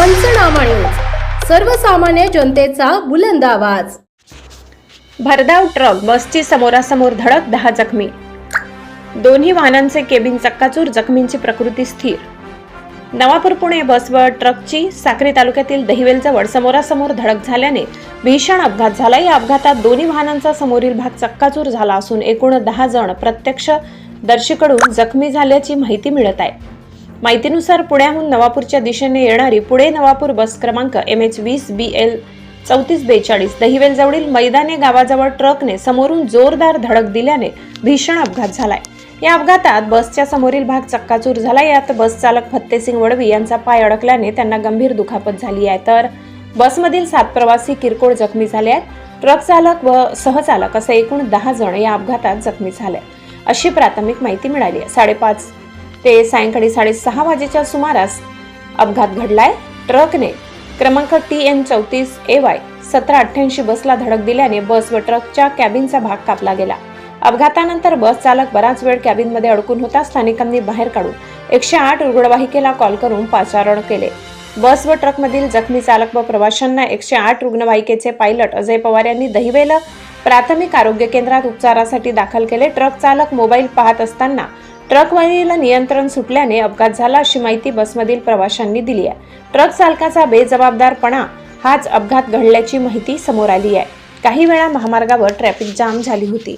पंचनामा न्यूज सर्वसामान्य जनतेचा बुलंद आवाज. भरधाव ट्रक बसची समोरासमोर धडक दहा जखमी. दोन्ही वाहनांचे केबिन चक्काचूर जखमींची प्रकृती स्थिर. नवापूर पुणे बसवर ट्रकची साक्री तालुक्यातील दहिवेलजवळ समोरासमोर धडक झाल्याने भीषण अपघात झाला. या अपघातात दोन्ही वाहनांचा समोरील भाग चक्काचूर झाला असून एकूण दहा जण प्रत्यक्ष दर्शीकडून जखमी झाल्याची माहिती मिळत आहे. माहितीनुसार पुण्याहून नवापूरच्या दिशेने येणारी पुणे नवापूर बस क्रमांक एम एच वीस बी एल चौतीस बेचाळीस दहिवेलजवळील मैदाने गावाजवळ ट्रकने समोरून जोरदार धडक दिल्याने भीषण अपघात झालाय. या अपघातात बसच्या समोरील भाग चक्काचूर झाला. यात बस चालक फत्तेसिंग वडवी यांचा पाय अडकल्याने त्यांना गंभीर दुखापत झाली आहे. तर बसमधील सात प्रवासी किरकोळ जखमी झाले आहेत. ट्रक चालक व सहचालक असे एकूण दहा जण या अपघातात जखमी झाले अशी प्राथमिक माहिती मिळाली आहे. साडेपाच ते सायंकाळी साडेसहा वाजेच्या सुमारास अपघात घडलाय. ट्रकने क्रमांक टी एन चौतीस ए वाय सतरा अठ्ठ्याऐंशी बसला धडक दिल्याने बस व ट्रकच्या कॅबिनचा भाग कापला गेला. अपघातानंतर बस चालक बराच वेळ कॅबिनमध्ये अडकून होता. स्थानिकांनी बाहेर काढून एकशे आठ रुग्णवाहिकेला कॉल करून पाचारण केले. बस व ट्रकमधील जखमी चालक व प्रवाशांना एकशे आठ रुग्णवाहिकेचे पायलट अजय पवार यांनी दहिवेला प्राथमिक आरोग्य केंद्रात उपचारासाठी दाखल केले. ट्रक चालक मोबाईल पाहत असताना ट्रकवाहिनीला नियंत्रण सुटल्याने अपघात झाला अशी माहिती बसमधील प्रवाशांनी दिली आहे. ट्रक चालकाचा बेजबाबदारपणा हाच अपघात घडल्याची माहिती समोर आली आहे. काही वेळा महामार्गावर ट्रॅफिक जाम झाली होती.